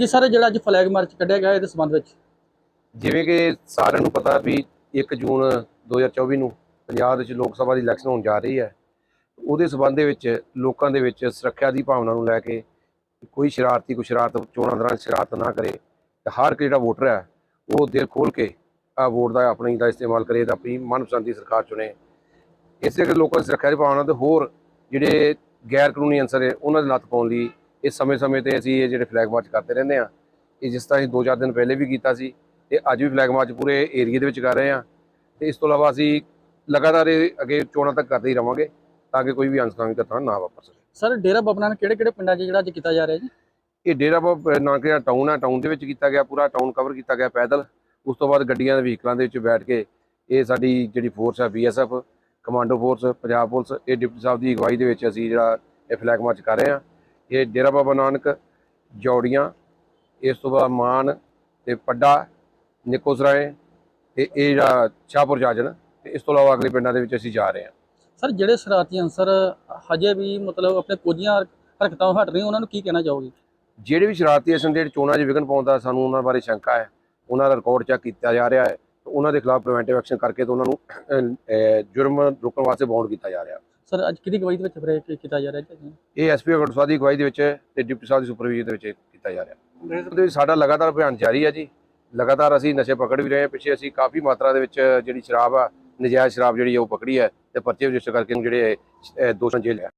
ਜੀ ਸਰ ਜਿਹੜਾ ਅੱਜ ਫਲੈਗ ਮਾਰਚ ਕੱਢਿਆ ਗਿਆ ਇਹਦੇ ਸੰਬੰਧ ਵਿੱਚ? ਜਿਵੇਂ ਕਿ ਸਾਰਿਆਂ ਨੂੰ ਪਤਾ ਵੀ 1 ਜੂਨ 2024 ਨੂੰ ਪੰਜਾਬ ਵਿੱਚ ਲੋਕ ਸਭਾ ਦੀ ਇਲੈਕਸ਼ਨ ਹੋਣ ਜਾ ਰਹੀ ਹੈ। ਉਹਦੇ ਸਬੰਧ ਦੇ ਵਿੱਚ ਲੋਕਾਂ ਦੇ ਵਿੱਚ ਸੁਰੱਖਿਆ ਦੀ ਭਾਵਨਾ ਨੂੰ ਲੈ ਕੇ ਕੋਈ ਸ਼ਰਾਰਤੀ, ਕੋਈ ਸ਼ਰਾਰਤ, ਚੋਣਾਂ ਦੌਰਾਨ ਸ਼ਰਾਰਤ ਨਾ ਕਰੇ ਤੇ ਹਰ ਇੱਕ ਜਿਹੜਾ ਵੋਟਰ ਹੈ, ਉਹ ਦਿਲ ਖੋਲ ਕੇ ਆ ਵੋਟ ਦਾ ਆਪਣੀ ਦਾ ਇਸਤੇਮਾਲ ਕਰੇ ਤਾਂ ਆਪਣੀ ਮਨਪਸੰਦ ਦੀ ਸਰਕਾਰ ਚੁਣੇ। ਇਸੇ ਕਰਕੇ ਲੋਕਾਂ ਦੀ ਸੁਰੱਖਿਆ ਦੀ ਭਾਵਨਾ ਤੇ ਹੋਰ ਜਿਹੜੇ ਗੈਰ ਕਾਨੂੰਨੀ ਅੰਸਰ ਹੈ, ਉਹਨਾਂ ਦੇ ਲੱਤ ਪਾਉਣ ਲਈ ਇਸ ਸਮੇਂ-ਸਮੇਂ ਤੇ ਅਸੀਂ ਇਹ ਜਿਹੜੇ ਫਲੈਗ ਮਾਰਚ ਕਰਦੇ ਰਹਿੰਦੇ ਆ ਇਹ ਜਿਸ ਤਰ੍ਹਾਂ ਅਸੀਂ 2-4 ਦਿਨ ਪਹਿਲੇ ਵੀ ਕੀਤਾ ਸੀ ਤੇ ਅੱਜ ਵੀ ਫਲੈਗ ਮਾਰਚ ਪੂਰੇ ਏਰੀਆ ਦੇ ਵਿੱਚ ਕਰ ਰਹੇ ਆ ਤੇ ਇਸ ਤੋਂ ਇਲਾਵਾ ਅਸੀਂ ਲਗਾਤਾਰ ਇਹ ਅੱਗੇ ਚੋਣਾਂ ਤੱਕ ਕਰਦੇ ਹੀ ਰਵਾਂਗੇ ਤਾਂ ਕਿ ਕੋਈ ਵੀ ਅਨਸਕਾਮੀ ਘਟਨਾ ਨਾ ਵਾਪਰ ਸਕੇ। ਸਰ ਡੇਰਾ ਬਾਬਾ ਨਾਨਕ ਕਿਹੜੇ ਕਿਹੜੇ ਪਿੰਡਾਂ 'ਚ ਜਿਹੜਾ ਅੱਜ ਕੀਤਾ ਜਾ ਰਿਹਾ ਜੀ? ਇਹ ਡੇਰਾ ਬਾਬਾ ਨਾਨਕ ਜਿਹੜਾ ਟਾਊਨ ਹੈ ਟਾਊਨ ਦੇ ਵਿੱਚ ਕੀਤਾ ਗਿਆ ਪੂਰਾ ਟਾਊਨ ਕਵਰ ਕੀਤਾ ਗਿਆ ਪੈਦਲ। ਉਸ ਤੋਂ ਬਾਅਦ ਗੱਡੀਆਂ ਦੇ ਵਹੀਕਲਾਂ ਦੇ ਵਿੱਚ ਬੈਠ ਕੇ ਇਹ ਸਾਡੀ ਜਿਹੜੀ ਫੋਰਸ ਹੈ BSF commando force Punjab police ਇਹ ਡਿਪਟੀ ਸਾਹਿਬ ਦੀ ਅਗਵਾਈ ਦੇ ਵਿੱਚ ਅਸੀਂ ਜਿਹੜਾ ਇਹ ਫਲੈਗ ਮਾਰਚ ਕਰ ਰਹੇ ਹਾਂ। ਇਹ ਡੇਰਾ ਬਾਬਾ ਨਾਨਕ ਜੌੜੀਆਂ ਇਸ ਤੋਂ ਬਾਅਦ ਮਾਨ ਤੇ ਪੱਡਾ ਨਿੱਕੋ ਸਰਾਏ ਤੇ ਇਹ ਜਿਹੜਾ ਸ਼ਾਹਪੁਰ ਜਾਜਨ ਤੇ ਇਸ ਤੋਂ ਇਲਾਵਾ ਅਗਲੇ ਪਿੰਡਾਂ ਦੇ ਵਿੱਚ ਅਸੀਂ ਜਾ ਰਹੇ ਹਾਂ। ਸਰ ਜਿਹੜੇ ਸ਼ਰਾਰਤੀ ਅੰਸਰ ਹਜੇ ਵੀ ਮਤਲਬ ਆਪਣੇ ਕੋਝੀਆਂ ਹਰਕਤਾਂ ਹਟ ਰਹੇ ਉਹਨਾਂ ਨੂੰ ਕੀ ਕਹਿਣਾ ਚਾਹੋਗੇ? ਜਿਹੜੇ ਵੀ ਸ਼ਰਾਰਤੀ ਅਸਲ ਜਿਹੜੇ ਚੋਣਾਂ 'ਚ ਵਿਘਨ ਪਾਉਂਦਾ ਸਾਨੂੰ ਉਹਨਾਂ ਬਾਰੇ ਸ਼ੰਕਾ ਹੈ ਉਹਨਾਂ ਦਾ ਰਿਕਾਰਡ ਚੈੱਕ ਕੀਤਾ ਜਾ ਰਿਹਾ ਹੈ ਉਹਨਾਂ ਦੇ ਖਿਲਾਫ ਪ੍ਰੀਵੈਂਟਿਵ ਐਕਸ਼ਨ ਕਰਕੇ ਤੇ ਉਹਨਾਂ ਨੂੰ ਜੁਰਮ ਰੋਕਣ ਵਾਸਤੇ ਬਾਉਂਡ ਕੀਤਾ ਜਾ ਰਿਹਾ। ਸਰ, ਅੱਜ ਕਿਹਦੀ ਗਵਾਹੀ ਦੇ ਵਿੱਚ ਫਿਰ ਇਹ ਕੀਤਾ ਜਾ ਰਿਹਾ ਜੀ? ਇਹ ਐਸਪੀ ਗੜਸਵਾ ਦੀ ਅਗਵਾਈ ਦੇ ਵਿੱਚ ਤੇ ਡਿਪਟੀ ਸਾਹਿਬ ਦੀ ਸੁਪਰਵਿਜ਼ਨ ਦੇ ਵਿੱਚ ਕੀਤਾ ਜਾ ਰਿਹਾ। ਉਹਦੇ ਵਿੱਚ ਸਾਡਾ ਲਗਾਤਾਰ ਅਭਿਆਨ ਜਾਰੀ ਹੈ ਜੀ। ਲਗਾਤਾਰ ਅਸੀਂ ਨਸ਼ੇ ਪਕੜ ਵੀ ਰਹੇ ਹਾਂ। ਪਿੱਛੇ ਅਸੀਂ ਕਾਫੀ ਮਾਤਰਾ ਦੇ ਵਿੱਚ ਜਿਹੜੀ ਸ਼ਰਾਬ ਆ, ਨਜਾਇਜ਼ ਸ਼ਰਾਬ ਜਿਹੜੀ ਆ ਉਹ ਪਕੜੀ ਹੈ ਤੇ ਪਰਚੇ ਰਜਿਸਟਰ ਕਰਕੇ ਜਿਹੜੇ ਦੋਸ਼ਾਂ ਜੇਲ੍ਹ ਹੈ